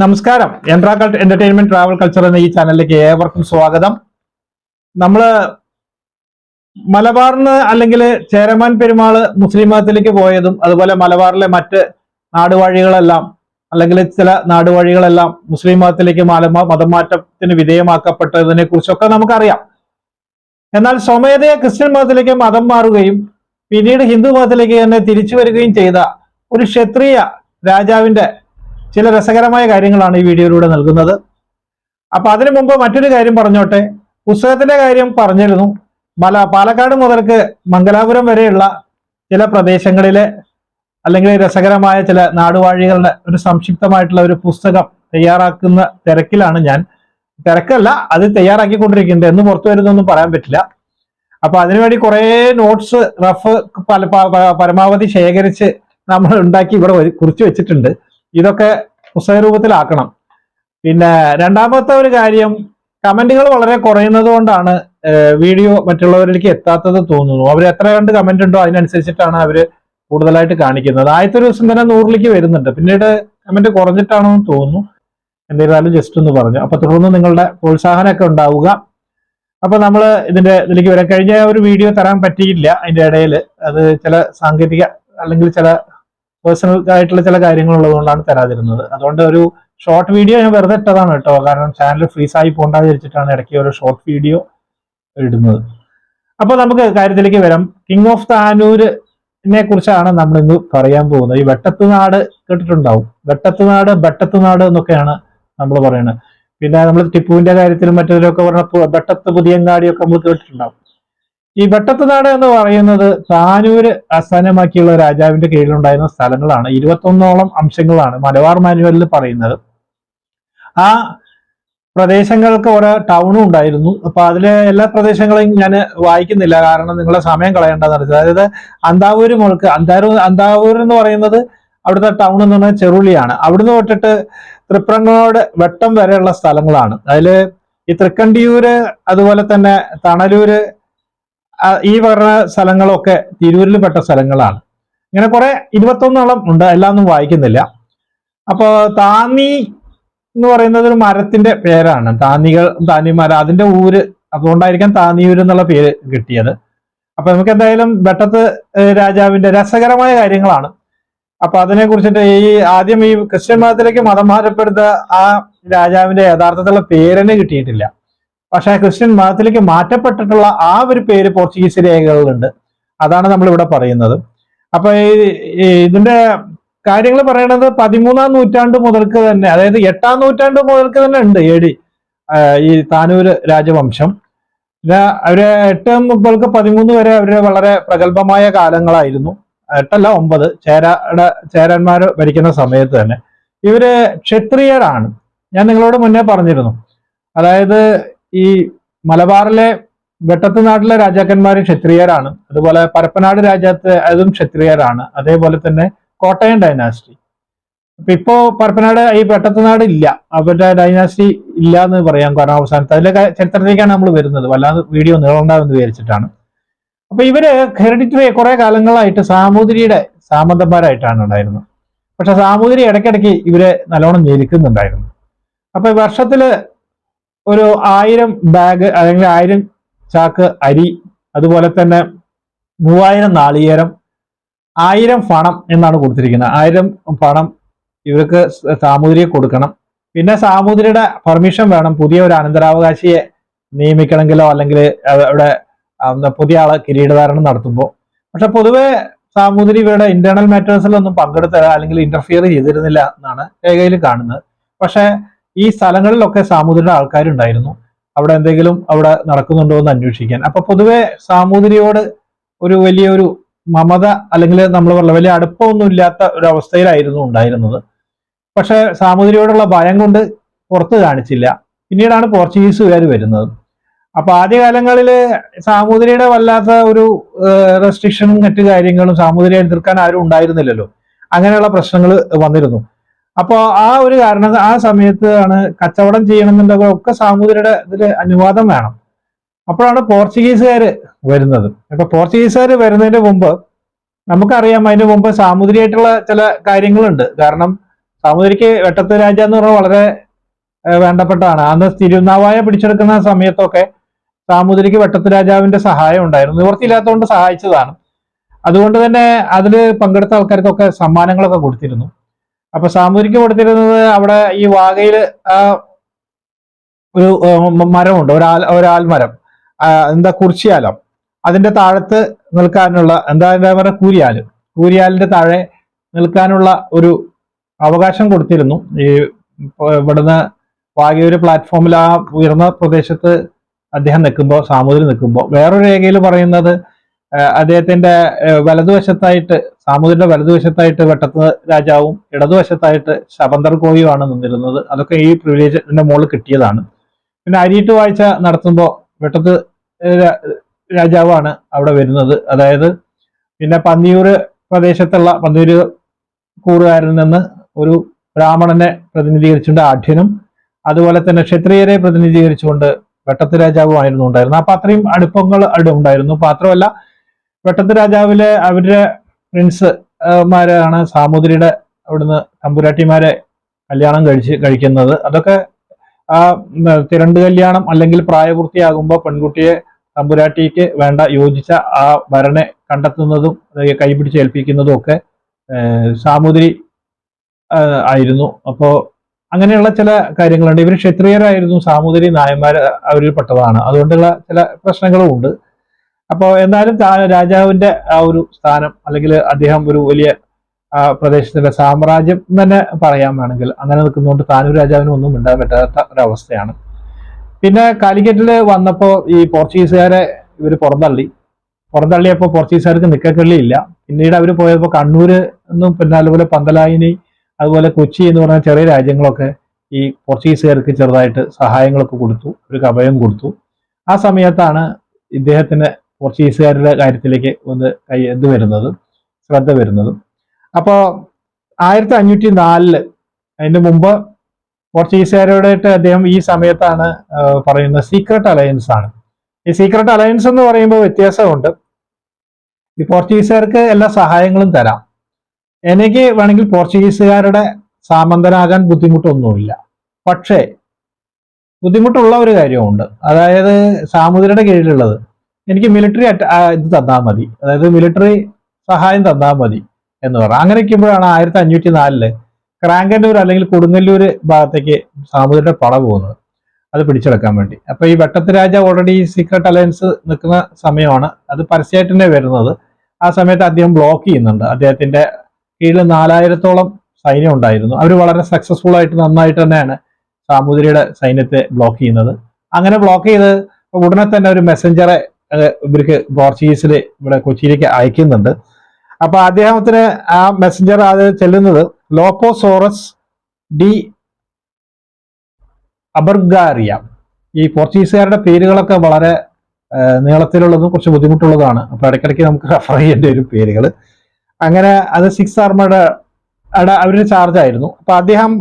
നമസ്കാരം. എൻട്രാക്കൾട്ട് entertainment travel culture എന്ന ഈ ചാനലിലേക്ക് ഏവർക്കും സ്വാഗതം. നമ്മൾ മലബാറിന് അല്ലെങ്കിൽ ചേരമാൻ പെരുമാൾ മുസ്ലിം മതത്തിലേക്ക് പോയതും അതുപോലെ മലബാറിലെ മറ്റ് നാടുവാഴികളെല്ലാം അല്ലെങ്കിൽ ചില നാടുവാഴികളെല്ലാം മുസ്ലിം മതത്തിലേക്ക് മതമാറ്റത്തിന് വിധേയമാക്കപ്പെട്ടതിനെ കുറിച്ചൊക്കെ നമുക്കറിയാം. എന്നാൽ സ്വമേധയെ ക്രിസ്ത്യൻ മതത്തിലേക്ക് മതം മാറുകയും പിന്നീട് ഹിന്ദു മതത്തിലേക്ക് തന്നെ തിരിച്ചു വരികയും ചെയ്ത ഒരു ക്ഷത്രിയ രാജാവിന്റെ ചില രസകരമായ കാര്യങ്ങളാണ് ഈ വീഡിയോയിലൂടെ നൽകുന്നത്. അപ്പൊ അതിനു മുമ്പ് മറ്റൊരു കാര്യം പറഞ്ഞോട്ടെ. പുസ്തകത്തിന്റെ കാര്യം പറഞ്ഞിരുന്നു. മല പാലക്കാട് മുതൽക്ക് മംഗലാപുരം വരെയുള്ള ചില പ്രദേശങ്ങളിലെ അല്ലെങ്കിൽ രസകരമായ ചില നാടുവാഴികളുടെ ഒരു സംക്ഷിപ്തമായിട്ടുള്ള ഒരു പുസ്തകം തയ്യാറാക്കുന്ന തിരക്കിലാണ് ഞാൻ. തിരക്കല്ല അത് തയ്യാറാക്കിക്കൊണ്ടിരിക്കുന്നത് എന്ന് പുറത്തു വരുന്നൊന്നും പറയാൻ പറ്റില്ല. അപ്പൊ അതിനുവേണ്ടി കുറേ നോട്ട്സ് റഫ് പരമാവധി ശേഖരിച്ച് നമ്മൾ ഉണ്ടാക്കി ഇവിടെ കുറിച്ച് വെച്ചിട്ടുണ്ട്. ഇതൊക്കെ പുസ്തക രൂപത്തിലാക്കണം. പിന്നെ രണ്ടാമത്തെ ഒരു കാര്യം കമന്റുകൾ വളരെ കുറയുന്നത് കൊണ്ടാണ് വീഡിയോ മറ്റുള്ളവരിലേക്ക് എത്താത്തത് തോന്നുന്നു. അവർ എത്ര കണ്ട് കമന്റ് ഉണ്ടോ അതിനനുസരിച്ചിട്ടാണ് അവർ കൂടുതലായിട്ട് കാണിക്കുന്നത്. ആദ്യത്തെ ദിവസം തന്നെ നൂറിലേക്ക് വരുന്നുണ്ട്. പിന്നീട് കമന്റ് കുറഞ്ഞിട്ടാണോ എന്ന് തോന്നുന്നു. എന്നിരുന്നാലും ജസ്റ്റ് ഒന്ന് പറഞ്ഞു. അപ്പൊ തുടർന്ന് നിങ്ങളുടെ പ്രോത്സാഹനമൊക്കെ ഉണ്ടാവുക. അപ്പൊ നമ്മൾ ഇതിന്റെ ഇതിലേക്ക് വരാം. കഴിഞ്ഞ ഒരു വീഡിയോ തരാൻ പറ്റിയില്ല അതിന്റെ ഇടയിൽ അത് ചില സാങ്കേതിക അല്ലെങ്കിൽ ചില പേഴ്സണൽ ആയിട്ടുള്ള ചില കാര്യങ്ങൾ ഉള്ളതുകൊണ്ടാണ് തരാതിരുന്നത്. അതുകൊണ്ട് ഒരു ഷോർട്ട് വീഡിയോ ഞാൻ വെറുതെ ഇട്ടതാണ് കേട്ടോ. കാരണം ചാനൽ ഫ്രീസ് ആയി പോണ്ടാതിരിച്ചിട്ടാണ് ഇടയ്ക്ക് ഒരു ഷോർട്ട് വീഡിയോ ഇടുന്നത്. അപ്പൊ നമുക്ക് കാര്യത്തിലേക്ക് വരാം. കിങ് ഓഫ് താനൂരിനെ കുറിച്ചാണ് നമ്മൾ ഇന്ന് പറയാൻ പോകുന്നത്. ഈ വെട്ടത്ത് നാട് കേട്ടിട്ടുണ്ടാവും. വെട്ടത്ത് നാട് ബെട്ടത്ത് നാട് എന്നൊക്കെയാണ് നമ്മൾ പറയുന്നത്. പിന്നെ നമ്മൾ ടിപ്പുവിന്റെ കാര്യത്തിലും മറ്റൊക്കെ പറഞ്ഞ ബട്ടത്ത് പുതിയങ്കാടിയൊക്കെ പുതിയങ്ങാടിയൊക്കെ നമ്മൾ കേട്ടിട്ടുണ്ടാവും. ഈ വെട്ടത്ത് നാട് എന്ന് പറയുന്നത് താനൂര് ആസ്ഥാനമാക്കിയുള്ള രാജാവിന്റെ കീഴിലുണ്ടായിരുന്ന സ്ഥലങ്ങളാണ്. ഇരുപത്തൊന്നോളം അംശങ്ങളാണ് മലബാർ മാനുവലിൽ പറയുന്നത്. ആ പ്രദേശങ്ങൾക്ക് ഓരോ ടൗണും ഉണ്ടായിരുന്നു. അപ്പൊ അതിലെ എല്ലാ പ്രദേശങ്ങളെയും ഞാൻ വായിക്കുന്നില്ല. കാരണം നിങ്ങളെ സമയം കളയേണ്ടതെന്ന് വെച്ചാൽ അതായത് അന്താവൂര് മുഴുക്ക് അന്താവൂർ അന്താവൂർ എന്ന് പറയുന്നത് അവിടുത്തെ ടൗൺ എന്ന് പറഞ്ഞാൽ ചെറുളിയാണ്. അവിടുന്ന് തൊട്ടിട്ട് തൃപ്രങ്ങോട് വെട്ടം വരെയുള്ള സ്ഥലങ്ങളാണ്. അതിൽ ഈ തൃക്കണ്ടിയൂര് അതുപോലെ തന്നെ തണലൂര് ഈ പറഞ്ഞ സ്ഥലങ്ങളൊക്കെ തിരൂരിൽ പെട്ട സ്ഥലങ്ങളാണ്. ഇങ്ങനെ കുറെ ഇരുപത്തൊന്നോളം ഉണ്ട് എല്ലാം ഒന്നും വായിക്കുന്നില്ല. അപ്പോ താന്നി എന്ന് പറയുന്നത് ഒരു മരത്തിന്റെ പേരാണ്. താന്നികൾ താന്നിമര അതിന്റെ ഊര്. അതുകൊണ്ടായിരിക്കാം താന്നിയൂര് എന്നുള്ള പേര് കിട്ടിയത്. അപ്പൊ നമുക്ക് എന്തായാലും വെട്ടത്ത് രാജാവിന്റെ രസകരമായ കാര്യങ്ങളാണ്. അപ്പൊ അതിനെ കുറിച്ചിട്ട് ഈ ആദ്യം ഈ ക്രിസ്ത്യൻ മതത്തിലേക്ക് മതം മാറ്റപ്പെടുത്ത ആ രാജാവിന്റെ യഥാർത്ഥത്തിലുള്ള പേരനെ കിട്ടിയിട്ടില്ല. പക്ഷെ ക്രിസ്ത്യൻ മതത്തിലേക്ക് മാറ്റപ്പെട്ടിട്ടുള്ള ആ ഒരു പേര് പോർച്ചുഗീസ് രേഖകളിലുണ്ട് അതാണ് നമ്മൾ ഇവിടെ പറയുന്നത്. അപ്പൊ ഇതിന്റെ കാര്യങ്ങൾ പറയണത് പതിമൂന്നാം നൂറ്റാണ്ട് മുതൽക്ക് തന്നെ അതായത് എട്ടാം നൂറ്റാണ്ട് മുതൽക്ക് തന്നെ ഉണ്ട് ഏടി ഈ താനൂര് രാജവംശം. പിന്നെ അവർ എട്ട് മുതൽക്ക് പതിമൂന്ന് വരെ അവർ വളരെ പ്രഗത്ഭമായ കാലങ്ങളായിരുന്നു. എട്ടല്ല ഒമ്പത് ചേരയുടെ ചേരന്മാർ ഭരിക്കുന്ന സമയത്ത് തന്നെ. ഇവർ ക്ഷത്രിയരാണ്. ഞാൻ നിങ്ങളോട് മുന്നേ പറഞ്ഞിരുന്നു. അതായത് ഈ മലബാറിലെ വെട്ടത്ത് നാട്ടിലെ രാജാക്കന്മാരും ക്ഷത്രിയരാണ്. അതുപോലെ പരപ്പനാട് രാജ്യത്ത് അതും ക്ഷത്രിയരാണ്. അതേപോലെ തന്നെ കോട്ടയം ഡൈനാസ്റ്റി അപ്പൊ ഇപ്പോ പരപ്പനാട് ഈ വെട്ടത്തുനാട് ഇല്ല. അവരുടെ ഡൈനാസ്റ്റി ഇല്ല എന്ന് പറയാം കാരണം അവസാനത്തെ അതിലെ ചരിത്രത്തിലേക്കാണ് നമ്മൾ വരുന്നത്. വല്ലാതെ വീഡിയോ നീളണ്ടാവെന്ന് വിചാരിച്ചിട്ടാണ്. അപ്പൊ ഇവർ ഹെറിഡിറ്ററി കുറെ കാലങ്ങളായിട്ട് സാമൂതിരിയുടെ സാമന്തന്മാരായിട്ടാണ് ഉണ്ടായിരുന്നത്. പക്ഷെ സാമൂതിരി ഇടയ്ക്കിടയ്ക്ക് ഇവരെ നല്ലോണം ഞെരുക്കുന്നുണ്ടായിരുന്നു. അപ്പൊ വർഷത്തിൽ ഒരു ആയിരം ബാഗ് അല്ലെങ്കിൽ ആയിരം ചാക്ക് അരി അതുപോലെ തന്നെ മൂവായിരം നാളികേരം ആയിരം പണം എന്നാണ് കൊടുത്തിരിക്കുന്നത്. ആയിരം പണം ഇവർക്ക് സാമൂതിരിയെ കൊടുക്കണം. പിന്നെ സാമൂതിരിയുടെ പെർമിഷൻ വേണം. പുതിയ ഒരു അനന്തരാവകാശിയെ നിയമിക്കണമെങ്കിലോ അല്ലെങ്കിൽ അവിടെ പുതിയ ആളെ കിരീടധാരണം നടത്തുമ്പോൾ. പക്ഷെ പൊതുവെ സാമൂതിരി ഇവരുടെ ഇന്റേണൽ മാറ്റേഴ്സിലൊന്നും പങ്കെടുത്ത അല്ലെങ്കിൽ ഇന്റർഫിയർ ചെയ്തിരുന്നില്ല എന്നാണ് രേഖയിൽ കാണുന്നത്. പക്ഷെ ഈ സ്ഥലങ്ങളിലൊക്കെ സാമൂതിരിയുടെ ആൾക്കാരുണ്ടായിരുന്നു. അവിടെ എന്തെങ്കിലും അവിടെ നടക്കുന്നുണ്ടോ എന്ന് അന്വേഷിക്കാൻ. അപ്പൊ പൊതുവെ സാമൂതിരിയോട് ഒരു വലിയൊരു മമത അല്ലെങ്കിൽ നമ്മൾ പറഞ്ഞ വലിയ അടുപ്പമൊന്നും ഇല്ലാത്ത ഒരു അവസ്ഥയിലായിരുന്നു ഉണ്ടായിരുന്നത്. പക്ഷെ സാമൂതിരിയോടുള്ള ഭയം കൊണ്ട് പുറത്ത് കാണിച്ചില്ല. പിന്നീടാണ് പോർച്ചുഗീസുകാർ വരുന്നത്. അപ്പൊ ആദ്യകാലങ്ങളിൽ സാമൂതിരിയുടെ വല്ലാത്ത ഒരു റെസ്ട്രിക്ഷനും മറ്റു കാര്യങ്ങളും സാമൂതിരിയെ എതിർക്കാൻ ആരും ഉണ്ടായിരുന്നില്ലല്ലോ. അങ്ങനെയുള്ള പ്രശ്നങ്ങൾ വന്നിരുന്നു. അപ്പോ ആ ഒരു കാരണം ആ സമയത്ത് ആണ് കച്ചവടം ചെയ്യണമെന്നുണ്ടെങ്കിൽ ഒക്കെ സാമൂതിരിയുടെ ഇതിൽ അനുവാദം വേണം. അപ്പോഴാണ് പോർച്ചുഗീസുകാർ വരുന്നത്. ഇപ്പൊ പോർച്ചുഗീസുകാർ വരുന്നതിന് മുമ്പ് നമുക്കറിയാം അതിന് മുമ്പ് സാമൂതിരിയായിട്ടുള്ള ചില കാര്യങ്ങളുണ്ട്. കാരണം സാമൂതിരിക്ക് വെട്ടത്ത് രാജ എന്ന് പറഞ്ഞാൽ വളരെ വേണ്ടപ്പെട്ടതാണ്. അന്ന് തിരുനാവായ പിടിച്ചെടുക്കുന്ന സമയത്തൊക്കെ സാമൂതിരിക്ക് വെട്ടത്ത് രാജാവിന്റെ സഹായം ഉണ്ടായിരുന്നു. നിവൃത്തിയില്ലാത്തതുകൊണ്ട് സഹായിച്ചതാണ്. അതുകൊണ്ട് തന്നെ അതിൽ പങ്കെടുത്ത ആൾക്കാർക്കൊക്കെ സമ്മാനങ്ങളൊക്കെ കൊടുത്തിരുന്നു. അപ്പൊ സാമൂതിരിക്ക് കൊടുത്തിരുന്നത് അവിടെ ഈ വാഗയിൽ ഒരു മരമുണ്ട്. ഒരാൽ ഒരാൽമരം എന്താ കുറിച്ചിയാലം അതിന്റെ താഴത്ത് നിൽക്കാനുള്ള എന്താ എന്താ പറയുക കൂരിയാൽ കൂരിയാലിന്റെ താഴെ നിൽക്കാനുള്ള ഒരു അവകാശം കൊടുത്തിരുന്നു. ഈ ഇവിടുന്ന് വാഗയൂര് പ്ലാറ്റ്ഫോമിൽ ആ ഉയർന്ന പ്രദേശത്ത് അദ്ദേഹം നിൽക്കുമ്പോൾ സാമൂതിരി നിൽക്കുമ്പോൾ വേറൊരു രേഖയിൽ പറയുന്നത് അദ്ദേഹത്തിന്റെ വലതുവശത്തായിട്ട് സാമൂതിരിയുടെ വലതുവശത്തായിട്ട് വെട്ടത്ത് രാജാവും ഇടതുവശത്തായിട്ട് ശബന്തർ കോയുമാണ് നിന്നിരുന്നത്. അതൊക്കെ ഈ പ്രിവിലേജിന്റെ മുകളിൽ കിട്ടിയതാണ്. പിന്നെ അരിയിട്ട് വായിച്ച നടത്തുമ്പോൾ വെട്ടത്ത് രാജാവാണ് അവിടെ വരുന്നത്. അതായത് പിന്നെ പന്നിയൂര് പ്രദേശത്തുള്ള പന്നിയൂര് കൂറുകാരിൽ നിന്ന് ഒരു ബ്രാഹ്മണനെ പ്രതിനിധീകരിച്ചുകൊണ്ട് ആഢ്യനും അതുപോലെ തന്നെ ക്ഷത്രിയരെ പ്രതിനിധീകരിച്ചുകൊണ്ട് വെട്ടത്ത് രാജാവുമായിരുന്നു ഉണ്ടായിരുന്നത്. അപ്പൊ അത്രയും അടുപ്പങ്ങൾ അവിടെ ഉണ്ടായിരുന്നു. മാത്രമല്ല വെട്ടത്ത് രാജാവിലെ അവരുടെ പ്രിൻസ് മാരാണ് സാമൂതിരിയുടെ അവിടുന്ന് തമ്പുരാട്ടിമാരെ കല്യാണം കഴിച്ച് കഴിക്കുന്നത്. അതൊക്കെ ആ തിരണ്ട് കല്യാണം അല്ലെങ്കിൽ പ്രായപൂർത്തിയാകുമ്പോൾ പെൺകുട്ടിയെ തമ്പുരാട്ടിക്ക് വേണ്ട യോജിച്ച ആ വരനെ കണ്ടെത്തുന്നതും കൈപിടിച്ച് ഏൽപ്പിക്കുന്നതും ഒക്കെ സാമൂതിരി ആയിരുന്നു. അപ്പോ അങ്ങനെയുള്ള ചില കാര്യങ്ങളുണ്ട്. ഇവർ ക്ഷത്രിയരായിരുന്നു സാമൂതിരി നായന്മാർ അവരിൽ പെട്ടതാണ്. അതുകൊണ്ടുള്ള ചില പ്രശ്നങ്ങളും ഉണ്ട് അപ്പോൾ എന്തായാലും രാജാവിന്റെ ആ ഒരു സ്ഥാനം അല്ലെങ്കിൽ അദ്ദേഹം ഒരു വലിയ പ്രദേശത്തിന്റെ സാമ്രാജ്യം തന്നെ പറയാൻ വേണമെങ്കിൽ അങ്ങനെ നിൽക്കുന്നതുകൊണ്ട് താനൂർ രാജാവിനും ഒന്നും ഉണ്ടാകാൻ പറ്റാത്ത ഒരവസ്ഥയാണ്. പിന്നെ കാലിക്കറ്റിൽ വന്നപ്പോൾ ഈ പോർച്ചുഗീസുകാരെ ഇവർ പുറന്തള്ളി. പുറന്തള്ളിയപ്പോൾ പോർച്ചുഗീസുകാർക്ക് നിക്കക്കള്ളി ഇല്ല പിന്നീട് അവർ പോയപ്പോൾ കണ്ണൂര് എന്നും പിന്നെ അതുപോലെ പന്തലായിനി അതുപോലെ കൊച്ചി എന്ന് പറഞ്ഞ ചെറിയ രാജ്യങ്ങളൊക്കെ ഈ പോർച്ചുഗീസുകാർക്ക് ചെറുതായിട്ട് സഹായങ്ങളൊക്കെ കൊടുത്തു ഒരു കവയം കൊടുത്തു. ആ സമയത്താണ് ഇദ്ദേഹത്തിന് പോർച്ചുഗീസുകാരുടെ കാര്യത്തിലേക്ക് ഒന്ന് കൈ ഇത് വരുന്നതും ശ്രദ്ധ വരുന്നതും. അപ്പോൾ ആയിരത്തി അഞ്ഞൂറ്റി നാലിൽ അതിന് മുമ്പ് പോർച്ചുഗീസുകാരോടായിട്ട് അദ്ദേഹം ഈ സമയത്താണ് പറയുന്ന സീക്രട്ട് അലയൻസ് ആണ്. ഈ സീക്രട്ട് അലയൻസ് എന്ന് പറയുമ്പോൾ വ്യത്യാസമുണ്ട്. ഈ പോർച്ചുഗീസുകാർക്ക് എല്ലാ സഹായങ്ങളും തരാം. എനിക്ക് വേണമെങ്കിൽ പോർച്ചുഗീസുകാരുടെ സാമന്തനാകാൻ ബുദ്ധിമുട്ടൊന്നുമില്ല. പക്ഷേ ബുദ്ധിമുട്ടുള്ള ഒരു കാര്യമുണ്ട്. അതായത് സാമുദ്രയുടെ കീഴിലുള്ളത്. എനിക്ക് മിലിറ്ററി ഇത് തന്നാൽ മതി. അതായത് മിലിറ്ററി സഹായം തന്നാൽ മതി എന്ന് പറഞ്ഞു. അങ്ങനെ ഇരിക്കുമ്പോഴാണ് ആയിരത്തി അഞ്ഞൂറ്റി നാലിൽ ക്രാങ്കന്നൂർ അല്ലെങ്കിൽ കൊടുങ്ങല്ലൂർ ഭാഗത്തേക്ക് സാമൂതിരിയുടെ പട പോകുന്നത്. അത് പിടിച്ചെടുക്കാൻ വേണ്ടി. അപ്പൊ ഈ Vettath Raja already secret alliance നിൽക്കുന്ന സമയമാണ്. അത് പരസ്യമായിട്ട് തന്നെ വരുന്നത്. ആ സമയത്ത് അദ്ദേഹം ബ്ലോക്ക് ചെയ്യുന്നുണ്ട്. അദ്ദേഹത്തിന്റെ കീഴിൽ നാലായിരത്തോളം സൈന്യം ഉണ്ടായിരുന്നു. അവർ വളരെ സക്സസ്ഫുൾ ആയിട്ട് നന്നായിട്ട് തന്നെയാണ് സാമൂതിരിയുടെ സൈന്യത്തെ ബ്ലോക്ക് ചെയ്യുന്നത്. അങ്ങനെ ബ്ലോക്ക് ചെയ്ത് ഉടനെ തന്നെ ഒരു മെസ്സഞ്ചറെ ഇവർക്ക് പോർച്ചുഗീസിൽ ഇവിടെ കൊച്ചിയിലേക്ക് അയക്കുന്നുണ്ട്. അപ്പൊ അദ്ദേഹത്തിന് ആ മെസ്സഞ്ചർ അത് ചെല്ലുന്നത് ലോക്കോസോറസ് ഡി അബർഗാരിയ. ഈ പോർച്ചുഗീസുകാരുടെ പേരുകളൊക്കെ വളരെ നീളത്തിലുള്ളതും കുറച്ച് ബുദ്ധിമുട്ടുള്ളതാണ് അപ്പൊ ഇടയ്ക്കിടയ്ക്ക് നമുക്ക് റെഫർ ചെയ്യേണ്ട ഒരു പേരുകൾ അങ്ങനെ അത് സിക്സ് ആർമയുടെ അവരുടെ ചാർജ് ആയിരുന്നു. അപ്പൊ അദ്ദേഹം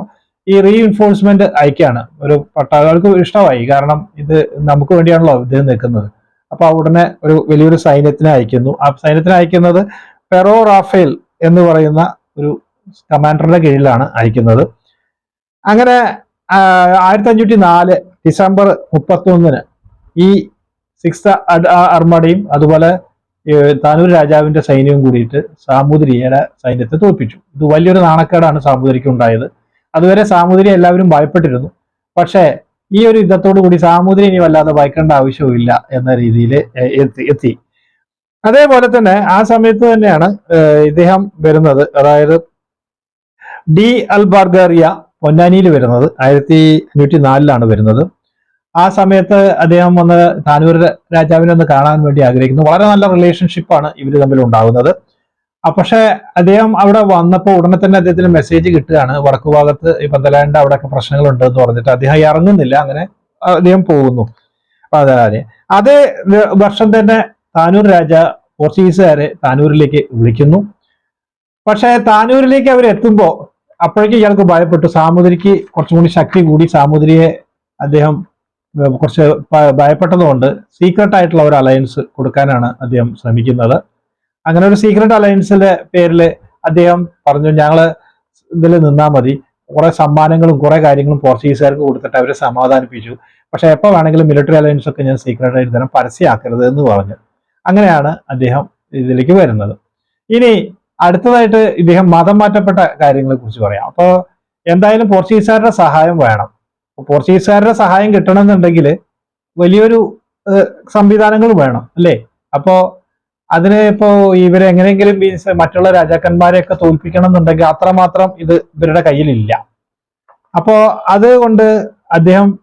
ഈ റീഇൻഫോഴ്സ്മെന്റ് അയക്കാണ്. ഒരു പട്ടാളകൾക്ക് ഇഷ്ടമായി. കാരണം ഇത് നമുക്ക് വേണ്ടിയാണല്ലോ ഇത് നിൽക്കുന്നത്. അപ്പൊ ഉടനെ ഒരു വലിയൊരു സൈന്യത്തിനെ അയക്കുന്നു. ആ സൈന്യത്തിനെ അയക്കുന്നത് പെറോ റാഫേൽ എന്ന് പറയുന്ന ഒരു കമാൻഡറുടെ കീഴിലാണ് അയക്കുന്നത്. അങ്ങനെ ആയിരത്തി അഞ്ഞൂറ്റി നാല് ഡിസംബർ മുപ്പത്തി ഒന്നിന് ഈ സിക്സ് അർമടയും അതുപോലെ താനൂർ രാജാവിന്റെ സൈന്യവും കൂടിയിട്ട് സാമൂതിരിയുടെ സൈന്യത്തെ തോൽപ്പിച്ചു. ഇത് വലിയൊരു നാണക്കേടാണ് സാമൂതിരിക്ക് ഉണ്ടായത്. അതുവരെ സാമൂതിരി എല്ലാവരും ഭയപ്പെട്ടിരുന്നു. പക്ഷേ ഈ ഒരു യുദ്ധത്തോടു കൂടി സാമൂതിരി ഇനി വല്ലാതെ ഭയക്കേണ്ട ആവശ്യവുമില്ല എന്ന രീതിയിൽ എത്തി അതേപോലെ തന്നെ ആ സമയത്ത് തന്നെയാണ് ഇദ്ദേഹം വരുന്നത്. അതായത് ഡി അൽബാർഗറിയ പൊന്നാനിയിൽ വരുന്നത്. ആയിരത്തി അഞ്ഞൂറ്റി നാലിലാണ് വരുന്നത്. ആ സമയത്ത് അദ്ദേഹം വന്ന് താനൂർ രാജാവിനെ ഒന്ന് കാണാൻ വേണ്ടി ആഗ്രഹിക്കുന്നു. വളരെ നല്ല റിലേഷൻഷിപ്പാണ് ഇവർ തമ്മിൽ ഉണ്ടാകുന്നത്. പക്ഷേ അദ്ദേഹം അവിടെ വന്നപ്പോൾ ഉടനെ തന്നെ അദ്ദേഹത്തിന് മെസ്സേജ് കിട്ടുകയാണ്. വടക്കു ഭാഗത്ത് ഈ പന്തലാണ്ട് അവിടെയൊക്കെ പ്രശ്നങ്ങളുണ്ട് എന്ന് പറഞ്ഞിട്ട് അദ്ദേഹം ഇറങ്ങുന്നില്ല അങ്ങനെ അദ്ദേഹം പോകുന്നു. അതെ അതേ വർഷം തന്നെ താനൂർ രാജ പോർച്ചുഗീസുകാരെ താനൂരിലേക്ക് വിളിക്കുന്നു. പക്ഷേ താനൂരിലേക്ക് അവർ എത്തുമ്പോൾ അപ്പോഴേക്കും ഇയാൾക്ക് ഭയപ്പെട്ടു. സാമൂതിരിക്ക് കുറച്ചും കൂടി ശക്തി കൂടി സാമൂതിരിയെ അദ്ദേഹം കുറച്ച് ഭയപ്പെട്ടതുകൊണ്ട് സീക്രട്ട് ആയിട്ടുള്ള ഒരു അലയൻസ് കൊടുക്കാനാണ് അദ്ദേഹം ശ്രമിക്കുന്നത്. അങ്ങനെ ഒരു സീക്രട്ട് അലയൻസിന്റെ പേരിൽ അദ്ദേഹം പറഞ്ഞു ഞങ്ങൾ ഇതിൽ നിന്നാ മതി. കുറെ സമ്മാനങ്ങളും കുറെ കാര്യങ്ങളും പോർച്ചുഗീസുകാർക്ക് കൊടുത്തിട്ട് അവരെ സമാധാനിപ്പിച്ചു. പക്ഷെ എപ്പോൾ വേണമെങ്കിലും മിലിറ്ററി അലയൻസ് ഒക്കെ ഞാൻ സീക്രട്ട് തരാം പരസ്യമാക്കരുത് എന്ന് പറഞ്ഞു. അങ്ങനെയാണ് അദ്ദേഹം ഇതിലേക്ക് വരുന്നത്. ഇനി അടുത്തതായിട്ട് ഇദ്ദേഹം മതം മാറ്റപ്പെട്ട കാര്യങ്ങളെ കുറിച്ച് പറയാം. അപ്പോൾ എന്തായാലും പോർച്ചുഗീസുകാരുടെ സഹായം വേണം. പോർച്ചുഗീസുകാരുടെ സഹായം കിട്ടണമെന്നുണ്ടെങ്കിൽ വലിയൊരു സംവിധാനങ്ങളും സംവിധാനങ്ങൾ വേണം അല്ലേ? അപ്പോ അതിന് ഇപ്പോ ഇവരെ എങ്ങനെയെങ്കിലും മീൻസ് മറ്റുള്ള രാജാക്കന്മാരെയൊക്കെ തോൽപ്പിക്കണം എന്നുണ്ടെങ്കിൽ അത്രമാത്രം ഇത് ഇവരുടെ കയ്യിലില്ല. അപ്പോ അതുകൊണ്ട് അദ്ദേഹം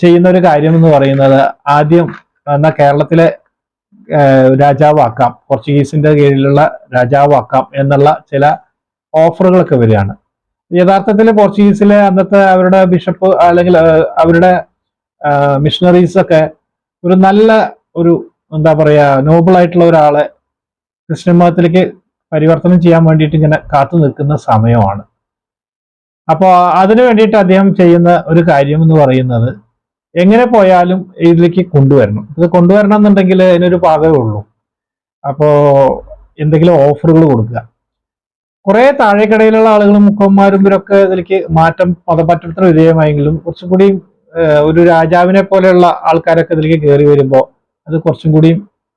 ചെയ്യുന്ന ഒരു കാര്യം എന്ന് പറയുന്നത് ആദ്യം എന്നാ കേരളത്തിലെ രാജാവാക്കാം പോർച്ചുഗീസിന്റെ കീഴിലുള്ള രാജാവാക്കാം എന്നുള്ള ചില ഓഫറുകളൊക്കെ വരികയാണ്. യഥാർത്ഥത്തിൽ പോർച്ചുഗീസിലെ അന്നത്തെ അവരുടെ ബിഷപ്പ് അല്ലെങ്കിൽ അവരുടെ മിഷണറീസ് ഒക്കെ ഒരു നല്ല ഒരു എന്താ പറയാ നോബിൾ ആയിട്ടുള്ള ഒരാളെ ക്രിസ്ത്യൻ മതത്തിലേക്ക് പരിവർത്തനം ചെയ്യാൻ വേണ്ടിയിട്ട് ഇങ്ങനെ കാത്തു നിൽക്കുന്ന സമയമാണ്. അപ്പോൾ അതിനു വേണ്ടിയിട്ട് അദ്ദേഹം ചെയ്യുന്ന ഒരു കാര്യം എന്ന് പറയുന്നത് എങ്ങനെ പോയാലും ഇതിലേക്ക് കൊണ്ടുവരണം. ഇത് കൊണ്ടുവരണം എന്നുണ്ടെങ്കിൽ അതിനൊരു പാകമേ ഉള്ളൂ. അപ്പോ എന്തെങ്കിലും ഓഫറുകൾ കൊടുക്കുക. കുറെ താഴേക്കടയിലുള്ള ആളുകളും മുഖന്മാരും ഇവരൊക്കെ ഇതിലേക്ക് മാറ്റം മതമാറ്റത്തിന് വിധേയമായെങ്കിലും കുറച്ചും കൂടി ഒരു രാജാവിനെ പോലെയുള്ള ആൾക്കാരൊക്കെ ഇതിലേക്ക് കയറി വരുമ്പോൾ അത് കുറച്ചും കൂടി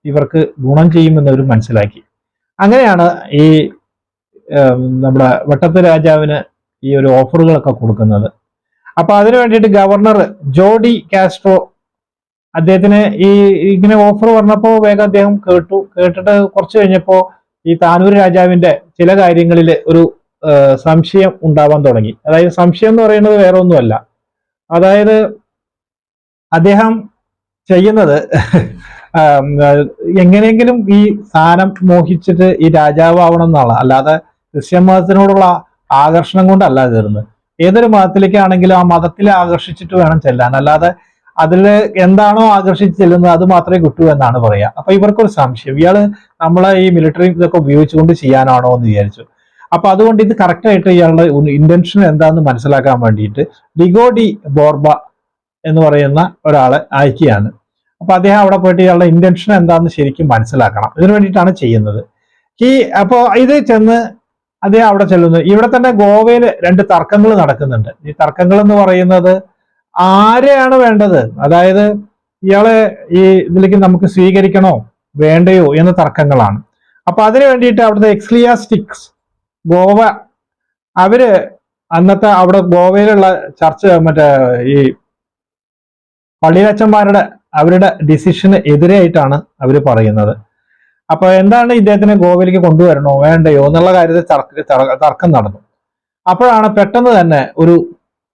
ഇവർക്ക് ഗുണം ചെയ്യുമെന്ന് അവർ മനസ്സിലാക്കി. അങ്ങനെയാണ് ഈ നമ്മുടെ വട്ടത്ത് രാജാവിന് ഈ ഒരു ഓഫറുകളൊക്കെ കൊടുക്കുന്നത്. അപ്പൊ അതിനു വേണ്ടിയിട്ട് ഗവർണർ ജോഡി കാസ്ട്രോ അദ്ദേഹത്തിന് ഈ ഇങ്ങനെ ഓഫർ പറഞ്ഞപ്പോൾ വേഗം അദ്ദേഹം കേട്ടു. കേട്ടിട്ട് കുറച്ച് കഴിഞ്ഞപ്പോ ഈ താനൂർ രാജാവിന്റെ ചില കാര്യങ്ങളിൽ ഒരു സംശയം ഉണ്ടാവാൻ തുടങ്ങി. അതായത് സംശയം എന്ന് പറയുന്നത് വേറെ ഒന്നുമല്ല അതായത് അദ്ദേഹം ചെയ്യുന്നത്. എങ്ങനെയെങ്കിലും ഈ സ്ഥാനം മോഹിച്ചിട്ട് ഈ രാജാവാവണം എന്നാണ്. അല്ലാതെ ക്രിസ്ത്യൻ മതത്തിനോടുള്ള ആകർഷണം കൊണ്ടല്ല കയറുന്നത് ഏതൊരു മതത്തിലേക്കാണെങ്കിലും ആ മതത്തിൽ ആകർഷിച്ചിട്ട് വേണം ചെല്ലാൻ. അല്ലാതെ അതിൽ എന്താണോ ആകർഷിച്ച് ചെല്ലുന്നത് അത് മാത്രമേ കിട്ടൂ എന്നാണ് പറയുക. അപ്പൊ ഇവർക്കൊരു സംശയം. ഇയാൾ നമ്മളെ ഈ മിലിറ്ററി ഇതൊക്കെ ഉപയോഗിച്ചുകൊണ്ട് ചെയ്യാനാണോ എന്ന് വിചാരിച്ചു. അപ്പൊ അതുകൊണ്ട് ഇത് കറക്റ്റ് ആയിട്ട് ഇയാളുടെ ഇന്റൻഷൻ എന്താണെന്ന് മനസ്സിലാക്കാൻ വേണ്ടിയിട്ട് ഡിഗോഡി ബോർബ എന്ന് പറയുന്ന ഒരാളെ അയക്കുകയാണ്. അപ്പൊ അദ്ദേഹം അവിടെ പോയിട്ട് ഇയാളുടെ ഇന്റൻഷൻ എന്താണെന്ന് ശരിക്കും മനസ്സിലാക്കണം. ഇതിനു വേണ്ടിയിട്ടാണ് ചെയ്യുന്നത്. ഈ അപ്പോ ഇത് ചെന്ന് അദ്ദേഹം അവിടെ ചെല്ലുന്നു. ഇവിടെ തന്നെ ഗോവയിൽ രണ്ട് തർക്കങ്ങൾ നടക്കുന്നുണ്ട്. ഈ തർക്കങ്ങൾ എന്ന് പറയുന്നത് ആരെയാണ് വേണ്ടത്? അതായത് ഇയാളെ ഈ ഇതിലേക്ക് നമുക്ക് സ്വീകരിക്കണോ? വേണ്ടയോ? എന്ന തർക്കങ്ങളാണ്. അപ്പൊ അതിനു വേണ്ടിയിട്ട് അവിടുത്തെ എക്സ്ലിയാസ്റ്റിക്സ് ഗോവ അവർ അന്നത്തെ അവിടെ ഗോവയിലുള്ള ചർച്ച മറ്റേ ഈ പള്ളിയച്ചന്മാരുടെ അവരുടെ ഡിസിഷന് എതിരായിട്ടാണ് അവർ പറയുന്നത്. അപ്പൊ എന്താണ് ഇദ്ദേഹത്തിനെ ഗോവയിലേക്ക് കൊണ്ടുവരണോ വേണ്ടയോ എന്നുള്ള കാര്യത്തിൽ തർക്കം നടന്നു. അപ്പോഴാണ് പെട്ടെന്ന് തന്നെ ഒരു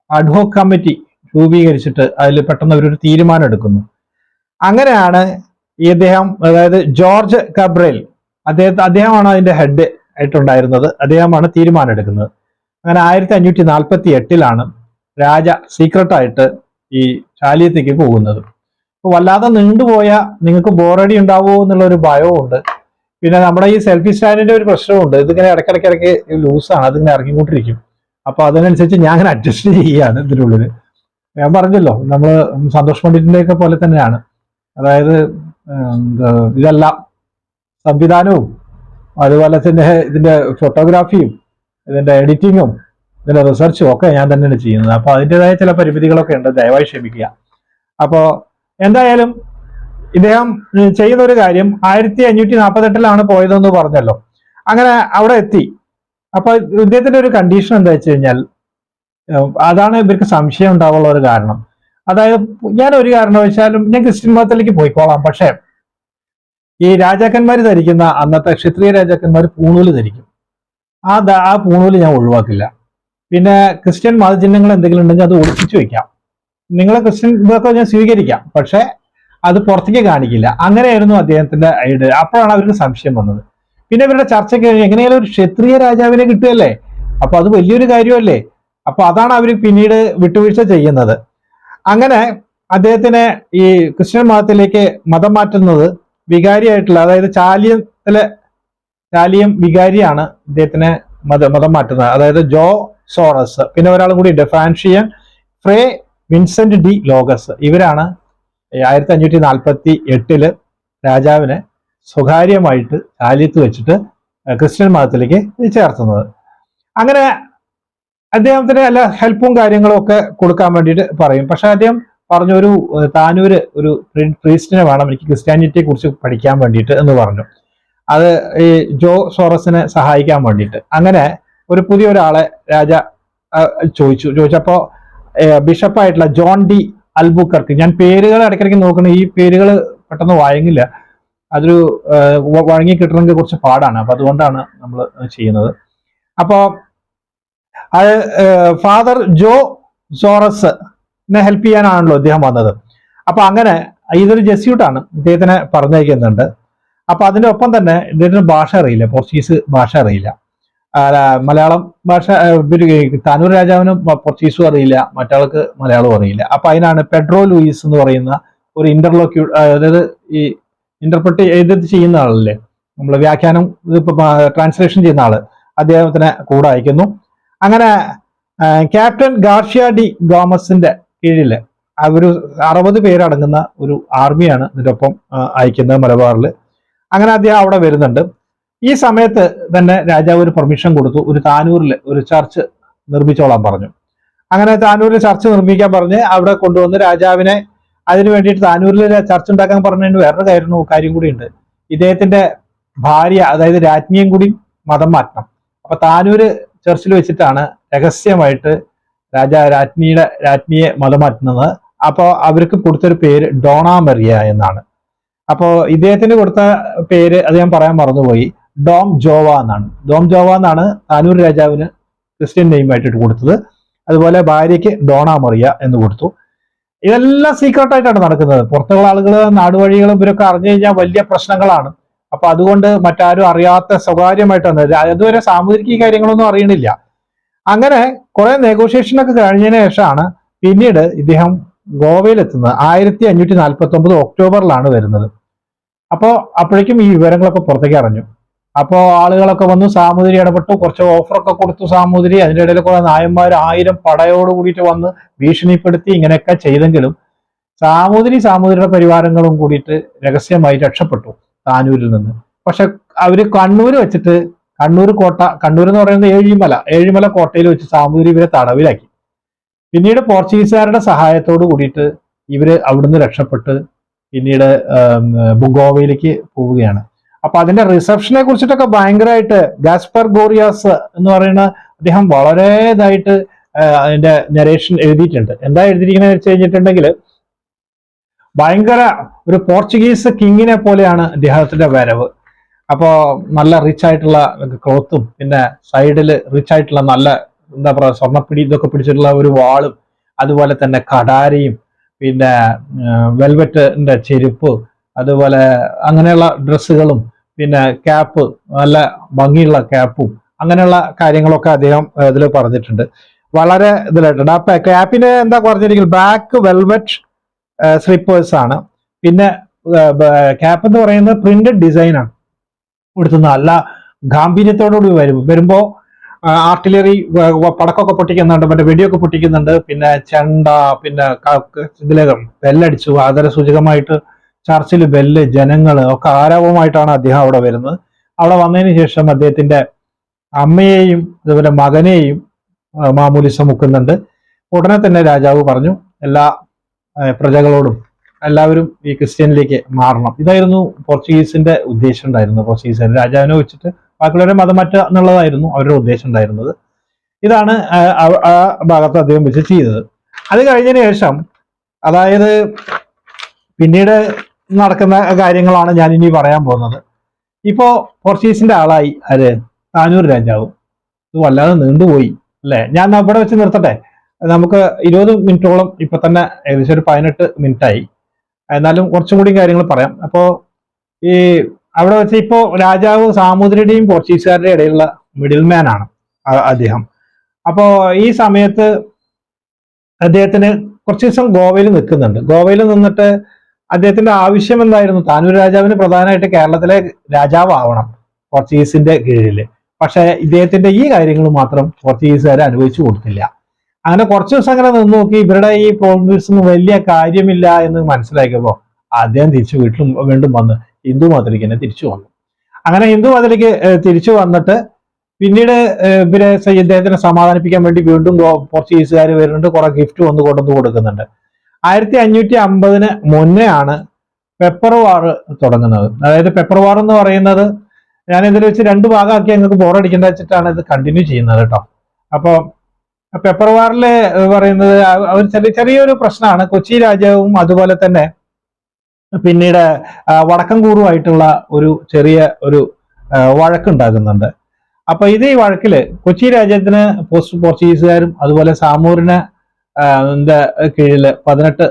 അഡ്ഹോക് കമ്മിറ്റി രൂപീകരിച്ചിട്ട് അതിൽ പെട്ടെന്ന് അവരൊരു തീരുമാനം എടുക്കുന്നു. അങ്ങനെയാണ് ഈ അദ്ദേഹം അതായത് ജോർജ് കബ്രേൽ അദ്ദേഹത്തെ അദ്ദേഹമാണ് അതിന്റെ ഹെഡ് ആയിട്ടുണ്ടായിരുന്നത്. അദ്ദേഹമാണ് തീരുമാനം എടുക്കുന്നത്. അങ്ങനെ ആയിരത്തി അഞ്ഞൂറ്റി നാൽപ്പത്തി എട്ടിലാണ് രാജ സീക്രട്ടായിട്ട് ഈ ശാലിയത്തേക്ക് പോകുന്നത്. വല്ലാതെ നീണ്ടുപോയാൽ നിങ്ങൾക്ക് ബോറടി ഉണ്ടാവുമോ എന്നുള്ള ഒരു ഭയവും ഉണ്ട് പിന്നെ നമ്മുടെ ഈ സെൽഫി സ്റ്റാൻഡിന്റെ ഒരു പ്രശ്നമുണ്ട് ഇതിങ്ങനെ ഇടയ്ക്കിടയ്ക്ക് ഇടയ്ക്ക് ലൂസാണ് അതിങ്ങനെ ഇറങ്ങിക്കൊണ്ടിരിക്കും. അപ്പൊ അതിനനുസരിച്ച് ഞാൻ അങ്ങനെ അഡ്ജസ്റ്റ് ചെയ്യാണ് ഇതിനുള്ളിൽ ഞാൻ പറഞ്ഞല്ലോ നമ്മൾ സന്തോഷ് പണ്ഡിറ്റിന്റെ ഒക്കെ പോലെ തന്നെയാണ്. അതായത് ഇതെല്ലാം സംവിധാനവും അതുപോലെ തന്നെ ഇതിന്റെ ഫോട്ടോഗ്രാഫിയും ഇതിന്റെ എഡിറ്റിങ്ങും ഇതിന്റെ റിസർച്ചും ഒക്കെ ഞാൻ തന്നെയാണ് ചെയ്യുന്നത്. അപ്പൊ അതിന്റെതായ ചില പരിമിതികളൊക്കെ ഉണ്ട്. ദയവായി ക്ഷമിക്കുക. അപ്പോ എന്തായാലും ഇദ്ദേഹം ചെയ്യുന്ന ഒരു കാര്യം ആയിരത്തി അഞ്ഞൂറ്റി നാൽപ്പത്തെട്ടിലാണ് പോയതെന്ന് പറഞ്ഞല്ലോ. അങ്ങനെ അവിടെ എത്തി. അപ്പൊ ഇദ്ദേഹത്തിന്റെ ഒരു കണ്ടീഷൻ എന്താ വെച്ച് കഴിഞ്ഞാൽ അതാണ് ഇവർക്ക് സംശയം ഉണ്ടാവാനുള്ള ഒരു കാരണം. അതായത് ഞാൻ ഒരു കാരണവശാലും ഞാൻ ക്രിസ്ത്യൻ മതത്തിലേക്ക് പോയിക്കോളാം പക്ഷേ ഈ രാജാക്കന്മാർ ധരിക്കുന്ന അന്നത്തെ ക്ഷത്രിയ രാജാക്കന്മാർ പൂണൂൽ ധരിക്കും. ആ ആ പൂണൂൽ ഞാൻ ഒഴിവാക്കില്ല. പിന്നെ ക്രിസ്ത്യൻ മതചിഹ്നങ്ങൾ എന്തെങ്കിലും ഉണ്ടെങ്കിൽ അത് ഒളിപ്പിച്ചു വെക്കാം. നിങ്ങളെ ക്രിസ്ത്യൻ ഇതൊക്കെ ഞാൻ സ്വീകരിക്കാം. പക്ഷെ അത് പുറത്തേക്ക് കാണിക്കില്ല. അങ്ങനെയായിരുന്നു അദ്ദേഹത്തിന്റെ ഐഡിയ അപ്പോഴാണ് അവർക്ക് സംശയം വന്നത്. പിന്നെ ഇവരുടെ ചർച്ച കഴിഞ്ഞ് എങ്ങനെയാലും ഒരു ക്ഷത്രിയ രാജാവിനെ കിട്ടുകയല്ലേ? അപ്പൊ അത് വലിയൊരു കാര്യമല്ലേ? അപ്പൊ അതാണ് അവർ പിന്നീട് വിട്ടുവീഴ്ച ചെയ്യുന്നത്. അങ്ങനെ അദ്ദേഹത്തിനെ ഈ ക്രിസ്ത്യൻ മതത്തിലേക്ക് മതം മാറ്റുന്നത് വികാരിയായിട്ടുള്ള അതായത് ചാലിയത്തിലെ ചാലിയം വികാരിയാണ് ഇദ്ദേഹത്തിനെ മത മതം മാറ്റുന്നത്. അതായത് ജോ സോറസ്. പിന്നെ ഒരാളും കൂടി ഉണ്ട് ഫ്രാൻഷിയൻ ഫ്രേ വിൻസെന്റ് ഡി ലോഗസ്. ഇവരാണ് ആയിരത്തി അഞ്ഞൂറ്റി നാൽപ്പത്തി എട്ടിൽ രാജാവിനെ സ്വകാര്യമായിട്ട് ചാലിയത്ത് വെച്ചിട്ട് ക്രിസ്ത്യൻ മതത്തിലേക്ക് ചേർത്തുന്നത്. അങ്ങനെ അദ്ദേഹത്തിന് എല്ലാ ഹെൽപ്പും കാര്യങ്ങളും ഒക്കെ കൊടുക്കാൻ വേണ്ടിയിട്ട് പറയും. പക്ഷെ അദ്ദേഹം പറഞ്ഞു ഒരു താനൂര് ഒരു പ്രീസ്റ്റിനെ വേണം എനിക്ക് ക്രിസ്ത്യാനിറ്റിയെ കുറിച്ച് പഠിക്കാൻ വേണ്ടിയിട്ട് എന്ന് പറഞ്ഞു. അത് ഈ ജോ സോറസിനെ സഹായിക്കാൻ വേണ്ടിയിട്ട്. അങ്ങനെ ഒരു പുതിയ ഒരാളെ രാജ ചോദിച്ചു. ചോദിച്ചപ്പോ ഏഹ്, ബിഷപ്പായിട്ടുള്ള ജോൺ ഡി അൽബുക്കർക്ക്. ഞാൻ പേരുകൾ ഇടയ്ക്കിടയ്ക്ക് നോക്കണം ഈ പേരുകൾ പെട്ടെന്ന് വഴങ്ങില്ല അതൊരു വഴങ്ങി കിട്ടണമെങ്കിൽ കുറച്ച് പാടാണ്. അപ്പൊ അതുകൊണ്ടാണ് നമ്മൾ ചെയ്യുന്നത്. അപ്പോ ഫാദർ ജോ സോറസ് ഹെൽപ്പ് ചെയ്യാനാണല്ലോ അദ്ദേഹം വന്നത്. അപ്പൊ അങ്ങനെ ഇതൊരു ജെസ്യൂട്ടാണ്. ഇദ്ദേഹത്തിനെ പറഞ്ഞയക്കുന്നുണ്ട്. അപ്പൊ അതിന്റെ ഒപ്പം തന്നെ ഇദ്ദേഹത്തിന് ഭാഷ അറിയില്ല. പോർച്ചുഗീസ് ഭാഷ അറിയില്ല. മലയാളം ഭാഷ താനൂർ രാജാവിന് പോർച്ചുഗീസും അറിയില്ല. മറ്റാൾക്ക് മലയാളവും അറിയില്ല. അപ്പൊ അതിനാണ് പെഡ്രോ ലൂയിസ് എന്ന് പറയുന്ന ഒരു ഇന്റർലോക്യൂ അതായത് ഈ ഇന്റർപ്രറ്റ് എഴുതി ചെയ്യുന്ന ആളല്ലേ? നമ്മൾ വ്യാഖ്യാനം ട്രാൻസ്ലേഷൻ ചെയ്യുന്ന ആൾ. അദ്ദേഹത്തിന് കൂടെ അയക്കുന്നു. അങ്ങനെ ക്യാപ്റ്റൻ ഗാർഷ്യ ഡി ഗോമസിന്റെ കീഴിൽ ആ ഒരു അറുപത് പേരടങ്ങുന്ന ഒരു ആർമിയാണ് ഇതിനൊപ്പം അയക്കുന്നത് മലബാറിൽ അങ്ങനെ അദ്ദേഹം അവിടെ വരുന്നുണ്ട്. ഈ സമയത്ത് തന്നെ രാജാവ് ഒരു പെർമിഷൻ കൊടുത്തു. ഒരു താനൂരിൽ ഒരു ചർച്ച് നിർമ്മിച്ചോളാൻ പറഞ്ഞു. അങ്ങനെ താനൂരിൽ ചർച്ച് നിർമ്മിക്കാൻ പറഞ്ഞ് അവിടെ കൊണ്ടുവന്ന് രാജാവിനെ അതിനു വേണ്ടിയിട്ട് താനൂരിൽ ചർച്ച് ഉണ്ടാക്കാൻ പറഞ്ഞതിന് വേറൊരു കാര്യം കാര്യം കൂടിയുണ്ട്. ഇദ്ദേഹത്തിന്റെ ഭാര്യ അതായത് രാജ്ഞിയും കൂടി മതം മാറ്റണം. അപ്പൊ താനൂര് ചർച്ചിൽ വെച്ചിട്ടാണ് രഹസ്യമായിട്ട് രാജ രാജ്ഞിയുടെ രാജ്ഞിയെ മതം മാറ്റുന്നത്. അപ്പോൾ അവർക്ക് കൊടുത്തൊരു പേര് ഡോണാമറിയ എന്നാണ്. അപ്പോൾ ഇദ്ദേഹത്തിന് കൊടുത്ത പേര് അത് ഞാൻ പറയാൻ മറന്നുപോയി. ഡോം ജോവ എന്നാണ്. ഡോം ജോവ എന്നാണ് താനൂർ രാജാവിന് ക്രിസ്ത്യൻ നെയിം ആയിട്ട് കൊടുത്തത്. അതുപോലെ ഭാര്യയ്ക്ക് ഡോണ മറിയ എന്ന് കൊടുത്തു. ഇതെല്ലാം സീക്രട്ടായിട്ടാണ് നടക്കുന്നത്. പുറത്തുള്ള ആളുകൾ നാടുവഴികളും ഇവരൊക്കെ അറിഞ്ഞു കഴിഞ്ഞാൽ വലിയ പ്രശ്നങ്ങളാണ്. അപ്പൊ അതുകൊണ്ട് മറ്റാരും അറിയാത്ത സ്വകാര്യമായിട്ടാണ്. അതുവരെ സാമൂഹിക കാര്യങ്ങളൊന്നും അറിയണില്ല. അങ്ങനെ കുറെ നെഗോഷിയേഷൻ ഒക്കെ കഴിഞ്ഞതിന് ശേഷമാണ് പിന്നീട് ഇദ്ദേഹം ഗോവയിലെത്തുന്നത്. ആയിരത്തി അഞ്ഞൂറ്റി നാൽപ്പത്തി ഒമ്പത് ഒക്ടോബറിലാണ് വരുന്നത്. അപ്പോൾ അപ്പോഴേക്കും ഈ വിവരങ്ങളൊക്കെ പുറത്തേക്ക് അറിഞ്ഞു. അപ്പോൾ ആളുകളൊക്കെ വന്നു സാമൂതിരി ഇടപെട്ടു കുറച്ച് ഓഫറൊക്കെ കൊടുത്തു സാമൂതിരി. അതിന്റെ ഇടയിൽ കുറെ നായന്മാർ ആയിരം പടയോട് കൂടിയിട്ട് വന്ന് ഭീഷണിപ്പെടുത്തി ഇങ്ങനെയൊക്കെ ചെയ്തെങ്കിലും സാമൂതിരി സാമൂതിരിയുടെ പരിവാരങ്ങളും കൂടിയിട്ട് രഹസ്യമായി രക്ഷപ്പെട്ടു താനൂരിൽ നിന്ന്. പക്ഷെ അവർ കണ്ണൂര് വെച്ചിട്ട് കണ്ണൂർ കോട്ട കണ്ണൂർ എന്ന് പറയുന്നത് ഏഴിമല ഏഴിമല കോട്ടയിൽ വെച്ച് സാമൂതിരി ഇവരെ തടവിലാക്കി. പിന്നീട് പോർച്ചുഗീസുകാരുടെ സഹായത്തോട് കൂടിയിട്ട് ഇവർ അവിടുന്ന് രക്ഷപ്പെട്ട് പിന്നീട് ഗോവയിലേക്ക് പോവുകയാണ്. അപ്പൊ അതിന്റെ റിസപ്ഷനെ കുറിച്ചിട്ടൊക്കെ ഭയങ്കരമായിട്ട് ഗാസ്പർ ഗോറിയാസ് എന്ന് പറയുന്ന അദ്ദേഹം വളരെ ഇതായിട്ട് അതിന്റെ നരേഷൻ എഴുതിയിട്ടുണ്ട്. എന്താ എഴുതിയിരിക്കുന്നത് വെച്ച് കഴിഞ്ഞിട്ടുണ്ടെങ്കിൽ ഭയങ്കര ഒരു പോർച്ചുഗീസ് കിങ്ങിനെ പോലെയാണ് അദ്ദേഹത്തിന്റെ വരവ്. അപ്പോ നല്ല റിച്ച് ആയിട്ടുള്ള ക്ലോത്തും പിന്നെ സൈഡിൽ റിച്ച് ആയിട്ടുള്ള നല്ല എന്താ പറയുക സ്വർണപ്പിടി ഇതൊക്കെ പിടിച്ചിട്ടുള്ള ഒരു വാളും അതുപോലെ തന്നെ കടാരയും പിന്നെ വെൽവെറ്റിന്റെ ചെരുപ്പ് അതുപോലെ അങ്ങനെയുള്ള ഡ്രസ്സുകളും പിന്നെ ക്യാപ്പ് നല്ല ഭംഗിയുള്ള ക്യാപ്പും അങ്ങനെയുള്ള കാര്യങ്ങളൊക്കെ അദ്ദേഹം ഇതിൽ പറഞ്ഞിട്ടുണ്ട്. വളരെ ഇതിലായിട്ടുണ്ട്. ആ ക്യാപ്പിന് എന്താ പറഞ്ഞിരിക്കുന്നത്? ബാക്ക് വെൽവെറ്റ് സ്ലിപ്പേഴ്സ് ആണ്. പിന്നെ ക്യാപ്പ് എന്ന് പറയുന്നത് പ്രിന്റഡ് ഡിസൈനാണ് കൊടുത്തുന്ന നല്ല ഗാംഭീര്യത്തോടുകൂടി വരും. വരുമ്പോ ആർട്ടിലറി പടക്കമൊക്കെ പൊട്ടിക്കുന്നുണ്ട് മറ്റേ വെടിയൊക്കെ പൊട്ടിക്കുന്നുണ്ട്. പിന്നെ ചെണ്ട പിന്നെ ഇതിലെ ബെല്ലടിച്ചു ആദര സൂചകമായിട്ട് ചർച്ചിൽ ബെല്ല് ജനങ്ങൾ ഒക്കെ ആരവമായിട്ടാണ് അദ്ദേഹം അവിടെ വരുന്നത്. അവിടെ വന്നതിന് ശേഷം അദ്ദേഹത്തിന്റെ അമ്മയെയും അതുപോലെ മകനെയും മാമൂലി മാമൂലിസ മുക്കുന്നുണ്ട് ഉടനെ തന്നെ രാജാവ് പറഞ്ഞു എല്ലാ പ്രജകളോടും എല്ലാവരും ഈ ക്രിസ്ത്യനിലേക്ക് മാറണം. ഇതായിരുന്നു പോർച്ചുഗീസിന്റെ ഉദ്ദേശം ഉണ്ടായിരുന്നത്. പോർച്ചുഗീസ് രാജാവിനെ വെച്ചിട്ട് ബാക്കിയുള്ളവരെ മതം മാറ്റുക എന്നുള്ളതായിരുന്നു അവരുടെ ഉദ്ദേശം ഉണ്ടായിരുന്നത്. ഇതാണ് ആ ഭാഗത്ത് അദ്ദേഹം വെച്ച് ചെയ്തത്. അത് കഴിഞ്ഞതിന് ശേഷം അതായത് പിന്നീട് നടക്കുന്ന കാര്യങ്ങളാണ് ഞാൻ ഇനി പറയാൻ പോകുന്നത്. ഇപ്പോ പോർച്ചുഗീസിന്റെ ആളായി ആര്? താനൂർ രാജാവ്. ഇത് വല്ലാതെ നീണ്ടുപോയി അല്ലെ? ഞാൻ അവിടെ വെച്ച് നിർത്തട്ടെ. നമുക്ക് ഇരുപത് മിനിറ്റോളം ഇപ്പൊ തന്നെ ഏകദേശം ഒരു പതിനെട്ട് മിനിറ്റ് ആയി എന്നാലും കുറച്ചും കൂടി കാര്യങ്ങൾ പറയാം. അപ്പോ ഈ അവിടെ വെച്ച് ഇപ്പോ രാജാവ് സാമൂതിരിയുടെയും പോർച്ചുഗീസുകാരുടെയും ഇടയിലുള്ള മിഡിൽമാൻ ആണ് അദ്ദേഹം. അപ്പോ ഈ സമയത്ത് അദ്ദേഹത്തിന് കുറച്ച് ദിവസം ഗോവയിൽ നിൽക്കുന്നുണ്ട്. ഗോവയിൽ നിന്നിട്ട് അദ്ദേഹത്തിന്റെ ആവശ്യം എന്തായിരുന്നു? താനൂർ രാജാവിന് പ്രധാനമായിട്ട് കേരളത്തിലെ രാജാവ് ആവണം പോർച്ചുഗീസിന്റെ കീഴിൽ പക്ഷെ ഇദ്ദേഹത്തിന്റെ ഈ കാര്യങ്ങൾ മാത്രം പോർച്ചുഗീസുകാരെ അനുഭവിച്ചു കൊടുത്തില്ല. അങ്ങനെ കുറച്ച് ദിവസം അങ്ങനെ നിന്ന് നോക്കി ഇവരുടെ ഈ പ്രോവിൻസ് ഒന്നും വലിയ കാര്യമില്ല എന്ന് മനസ്സിലാക്കിയപ്പോ അദ്ദേഹം തിരിച്ചു വീട്ടിലും വീണ്ടും വന്ന് ഹിന്ദു മതിലേക്ക് തന്നെ തിരിച്ചു വന്നു. അങ്ങനെ ഹിന്ദു മതിലേക്ക് തിരിച്ചു വന്നിട്ട് പിന്നീട് ഇവരെ ഇദ്ദേഹത്തിനെ സമാധാനിപ്പിക്കാൻ വേണ്ടി വീണ്ടും പോർച്ചുഗീസുകാർ വരുന്നുണ്ട്. കുറെ ഗിഫ്റ്റ് വന്ന് കൊണ്ടുവന്ന് കൊടുക്കുന്നുണ്ട്. ആയിരത്തി അഞ്ഞൂറ്റി അമ്പതിന് മുന്നേ ആണ് പെപ്പർ വാർ തുടങ്ങുന്നത്. അതായത് പെപ്പർ വാർ എന്ന് പറയുന്നത് ഞാൻ ഇതിൽ വെച്ച് രണ്ട് ഭാഗമാക്കി നിങ്ങൾക്ക് ബോറടിക്കേണ്ട വെച്ചിട്ടാണ് ഇത് കണ്ടിന്യൂ ചെയ്യുന്നത് കേട്ടോ അപ്പോൾ പെപ്പർ വാറിൽ പറയുന്നത് ഒരു ചെറിയ ചെറിയൊരു പ്രശ്നമാണ്. കൊച്ചി രാജ്യവും അതുപോലെ തന്നെ പിന്നീട് വടക്കം കൂറുമായിട്ടുള്ള ഒരു ചെറിയ ഒരു വഴക്കുണ്ടാകുന്നുണ്ട് അപ്പൊ ഇത് ഈ വഴക്കിൽ കൊച്ചി രാജ്യത്തിന് പോസ്റ്റ് പോർച്ചുഗീസുകാരും അതുപോലെ സാമൂരിന് കീഴിൽ പതിനെട്ട്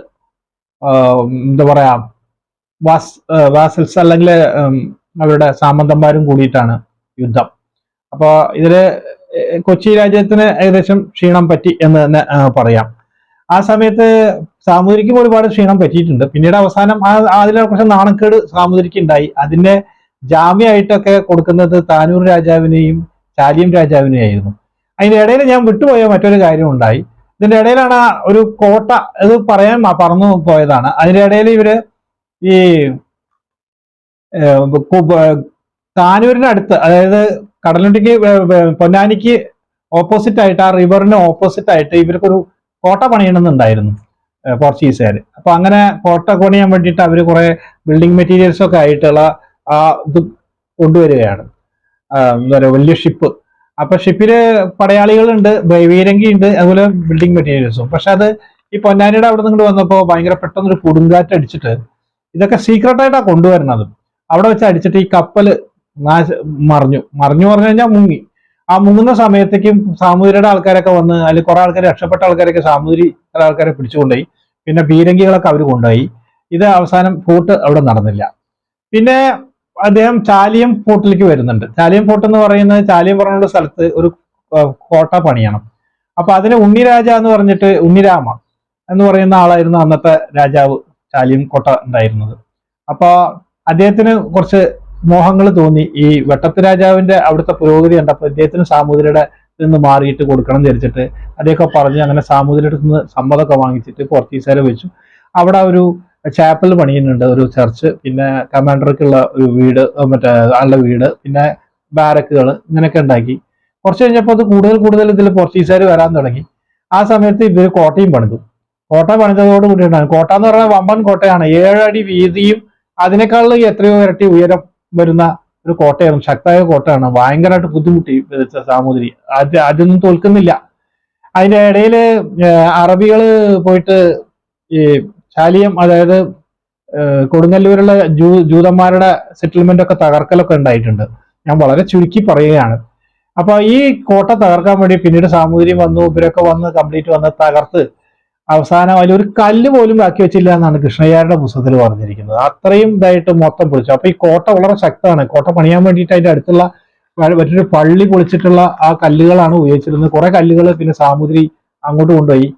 എന്താ പറയാ വാസ് വാസൽസ് അല്ലെങ്കിൽ അവരുടെ സാമന്തന്മാരും കൂടിയിട്ടാണ് യുദ്ധം. അപ്പൊ ഇതിൽ കൊച്ചി രാജ്യത്തിന് ഏകദേശം ക്ഷീണം പറ്റി എന്ന് തന്നെ പറയാം. ആ സമയത്ത് സാമൂതിരിക്കും ഒരുപാട് ക്ഷീണം പറ്റിയിട്ടുണ്ട്. പിന്നീട് അവസാനം ആ അതിലെ കുറച്ച് നാണക്കേട് സാമൂതിരിക്ക് ഉണ്ടായി അതിന്റെ ജാമ്യമായിട്ടൊക്കെ കൊടുക്കുന്നത് താനൂർ രാജാവിനെയും ചാലിയം രാജാവിനെയും ആയിരുന്നു അതിന്റെ ഇടയിൽ ഞാൻ വിട്ടുപോയ മറ്റൊരു കാര്യം ഉണ്ടായി. ഇതിന്റെ ഇടയിലാണ് ഒരു കോട്ട ഇത് പറയാൻ പറന്നു പോയതാണ്. അതിന്റെ ഇടയിൽ ഇവർ ഈ താനൂരിനടുത്ത് അതായത് കടലുണ്ടിക്ക് പൊന്നാനിക്ക് ഓപ്പോസിറ്റ് ആയിട്ട് ആ റിവറിന് ഓപ്പോസിറ്റ് ആയിട്ട് ഇവർക്കൊരു കോട്ട പണിയണമെന്നുണ്ടായിരുന്നു പോർച്ചുഗീസുകാർ അപ്പൊ അങ്ങനെ കോട്ട പണിയാൻ വേണ്ടിയിട്ട് അവർ കുറെ ബിൽഡിംഗ് മെറ്റീരിയൽസ് ഒക്കെ ആയിട്ടുള്ള ആ ഇത് കൊണ്ടുവരികയാണ്. എന്താ പറയുക വലിയ ഷിപ്പ് അപ്പൊ ഷിപ്പിൽ പടയാളികളുണ്ട് വീരങ്കി ഉണ്ട് അതുപോലെ ബിൽഡിംഗ് മെറ്റീരിയൽസും പക്ഷെ അത് ഈ പൊന്നാനിയുടെ അവിടെ നിന്ന് വന്നപ്പോൾ ഭയങ്കര പെട്ടെന്നൊരു കൊടുങ്കാറ്റ് അടിച്ചിട്ട് ഇതൊക്കെ സീക്രട്ട് ആയിട്ടാ കൊണ്ടുവരുന്നത്. അവിടെ വെച്ച് അടിച്ചിട്ട് ഈ കപ്പൽ നാശ മറിഞ്ഞു. മറിഞ്ഞു പറഞ്ഞു കഴിഞ്ഞാൽ മുങ്ങി. ആ മുങ്ങുന്ന സമയത്തേക്കും സാമൂതിരിയുടെ ആൾക്കാരൊക്കെ വന്ന് അതിൽ കുറെ ആൾക്കാർ രക്ഷപ്പെട്ട ആൾക്കാരൊക്കെ സാമൂതിരി ചില ആൾക്കാരെ പിടിച്ചുകൊണ്ടുപോയി. പിന്നെ പീരങ്കികളൊക്കെ അവർ കൊണ്ടുപോയി. ഇത് അവസാനം ഫോർട്ട് അവിടെ നടന്നില്ല. പിന്നെ അദ്ദേഹം ചാലിയം ഫോർട്ടിലേക്ക് വരുന്നുണ്ട്. ചാലിയം ഫോർട്ട് എന്ന് പറയുന്നത് ചാലിയം പറഞ്ഞുള്ള സ്ഥലത്ത് ഒരു കോട്ട പണിയണം. അപ്പൊ അതിന് ഉണ്ണിരാജ എന്ന് പറഞ്ഞിട്ട് ഉണ്ണിരാമ എന്ന് പറയുന്ന ആളായിരുന്നു അന്നത്തെ രാജാവ് ചാലിയം കോട്ട ഉണ്ടായിരുന്നത്. അപ്പൊ അദ്ദേഹത്തിന് കുറച്ച് മോഹങ്ങൾ തോന്നി. ഈ വെട്ടത്ത് രാജാവിന്റെ അവിടുത്തെ പുരോഗതി കണ്ടപ്പോൾ അദ്ദേഹത്തിന് സാമൂതിരിയുടെ നിന്ന് മാറിയിട്ട് കൊടുക്കണം എന്ന് വിചാരിച്ചിട്ട് അദ്ദേഹമൊക്കെ പറഞ്ഞ് അങ്ങനെ സാമൂതിരിയുടെ നിന്ന് സമ്മതമൊക്കെ വാങ്ങിച്ചിട്ട് പുറത്തീസാരെ വെച്ചു. അവിടെ ഒരു ചാപ്പൽ പണിയുന്നുണ്ട് ഒരു ചർച്ച് പിന്നെ കമാൻഡർക്കുള്ള ഒരു വീട് മറ്റേ ആളുടെ വീട് പിന്നെ ബാരക്കുകൾ ഇങ്ങനെയൊക്കെ ഉണ്ടാക്കി. കുറച്ച് കഴിഞ്ഞപ്പോൾ അത് കൂടുതൽ കൂടുതൽ ഇതിൽ പോർച്ചുഗീസുകാർ വരാൻ തുടങ്ങി. ആ സമയത്ത് ഇവർ കോട്ടയും പണിതു. കോട്ട പണിതതോട് കൂടിയിട്ടാണ് കോട്ട എന്ന് പറഞ്ഞാൽ വമ്പൻ കോട്ടയാണ്. ഏഴടി വീതിയും അതിനേക്കാളും എത്രയോ ഇരട്ടി ഉയരം വരുന്ന ഒരു കോട്ടയാണ് ശക്തമായ കോട്ടയാണ്. ഭയങ്കരമായിട്ട് ബുദ്ധിമുട്ടി സാമൂതിരി. അത് അതൊന്നും തോൽക്കുന്നില്ല. അതിന്റെ ഇടയിൽ അറബികൾ പോയിട്ട് ഈ ചാലിയം അതായത് കൊടുങ്ങല്ലൂരുള്ള ജൂ ജൂതന്മാരുടെ സെറ്റിൽമെന്റ് ഒക്കെ തകർക്കലൊക്കെ ഉണ്ടായിട്ടുണ്ട്. ഞാൻ വളരെ ചുരുക്കി പറയുകയാണ്. അപ്പൊ ഈ കോട്ട തകർക്കാൻ വേണ്ടി പിന്നീട് സാമൂതിരിയും വന്നു ഇവരൊക്കെ വന്ന് കംപ്ലീറ്റ് വന്ന് തകർത്ത് അവസാനം അതിൽ ഒരു കല്ല് പോലും ബാക്കി വെച്ചില്ല എന്നാണ് കൃഷ്ണയ്യാരുടെ പുസ്തകത്തിൽ പറഞ്ഞിരിക്കുന്നത്. അത്രയും ഇതായിട്ട് മൊത്തം പൊളിച്ചു. അപ്പൊ ഈ കോട്ട വളരെ ശക്തമാണ്. കോട്ട പണിയാൻ വേണ്ടിയിട്ട് അതിന്റെ അടുത്തുള്ള മറ്റൊരു പള്ളി പൊളിച്ചിട്ടുള്ള ആ കല്ലുകളാണ് ഉപയോഗിച്ചിരുന്നത്. കുറെ കല്ലുകൾ പിന്നെ സാമൂതിരി അങ്ങോട്ട് കൊണ്ടുപോയി.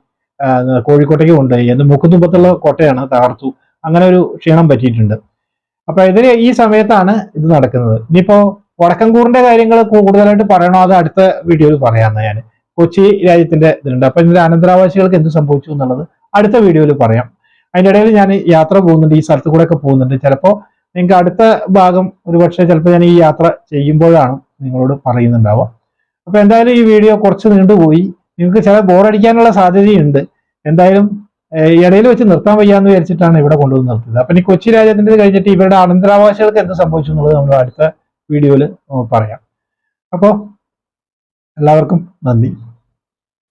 കോഴിക്കോട്ടേക്ക് കൊണ്ടുപോയി. എന്ന് മുക്കുതുമ്പത്തുള്ള കോട്ടയാണ് തകർത്തു. അങ്ങനെ ഒരു ക്ഷീണം പറ്റിയിട്ടുണ്ട്. അപ്പൊ ഇതിന് ഈ സമയത്താണ് ഇത് നടക്കുന്നത്. ഇനിയിപ്പോ വടക്കൻകൂറിന്റെ കാര്യങ്ങൾ കൂടുതലായിട്ട് പറയണോ? അത് അടുത്ത വീഡിയോയിൽ പറയാമെന്ന് ഞാൻ കൊച്ചി രാജ്യത്തിന്റെ ഇതിലുണ്ട് അപ്പൊ ഇതിന്റെ അനന്തരാവാസികൾക്ക് എന്ത് സംഭവിച്ചു എന്നുള്ളത് അടുത്ത വീഡിയോയിൽ പറയാം. അതിന്റെ ഇടയിൽ ഞാൻ യാത്ര പോകുന്നുണ്ട്. ഈ സ്ഥലത്ത് കൂടെ ഒക്കെ പോകുന്നുണ്ട്. ചിലപ്പോ നിങ്ങൾക്ക് അടുത്ത ഭാഗം ഒരുപക്ഷെ ചിലപ്പോൾ ഞാൻ ഈ യാത്ര ചെയ്യുമ്പോഴാണ് നിങ്ങളോട് പറയുന്നുണ്ടാവുക. അപ്പൊ എന്തായാലും ഈ വീഡിയോ കുറച്ച് നീണ്ടുപോയി. നിങ്ങൾക്ക് ചില ബോറടിക്കാനുള്ള സാധ്യതയുണ്ട്. എന്തായാലും ഇടയിൽ വെച്ച് നിർത്താൻ വയ്യാന്ന് വിചാരിച്ചിട്ടാണ് ഇവിടെ കൊണ്ടുവന്ന് നിർത്തിയത്. അപ്പൊ ഇനി കൊച്ചി രാജ്യത്തിന്റെ കഴിഞ്ഞിട്ട് ഇവരുടെ അനന്തരാവകാശികൾക്ക് എന്ത് സംഭവിച്ചു എന്നുള്ളത് നമ്മൾ അടുത്ത വീഡിയോയിൽ പറയാം. അപ്പോൾ എല്ലാവർക്കും നന്ദി.